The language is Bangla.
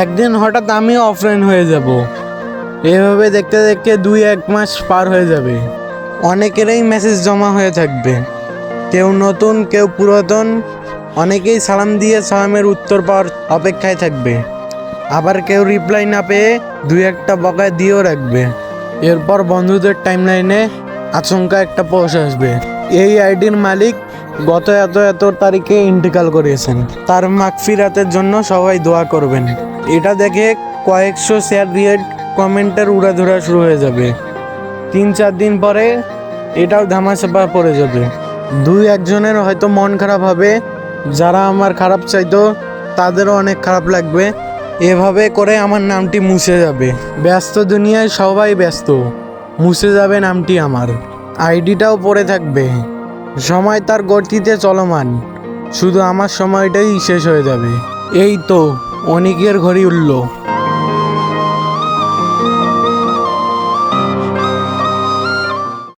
একদিন হঠাৎ আমিও অফলাইন হয়ে যাব। এভাবে দেখতে দেখতে দুই এক মাস পার হয়ে যাবে। অনেকেরই মেসেজ জমা হয়ে থাকবে। কেউ নতুন, কেউ পুরাতন, অনেকেই সালাম দিয়ে সালামের উত্তর পাওয়ার অপেক্ষায় থাকবে। আবার কেউ রিপ্লাই না পেয়ে দুই একটা বকায় দিয়েও রাখবে। এরপর বন্ধুদের টাইমলাইনে আচমকা একটা পোস্ট আসবে। এই আইডির মালিক গত এত এত তারিখে ইন্টিকাল করেছেন তার মাগফিরাতের জন্য সবাই দোয়া করবেন। এটা দেখে কয়েকশো শেয়ার রিয়েট কমেন্টের উড়াধুরা শুরু হয়ে যাবে। তিন চার দিন পরে এটাও ধামাচাপা পড়ে যাবে। দুই একজনের হয়তো মন খারাপ হবে, যারা আমার খারাপ চাইতো তাদেরও অনেক খারাপ লাগবে। এভাবে করে আমার নামটি মুছে যাবে। ব্যস্ত দুনিয়ায় সবাই ব্যস্ত, মুছে যাবে নামটি আমার। আইডিটাও পড়ে থাকবে। সময় তার গতিতে চলমান, শুধু আমার সময়টাই শেষ হয়ে যাবে। এই তো অনেকের ঘরে উঠল।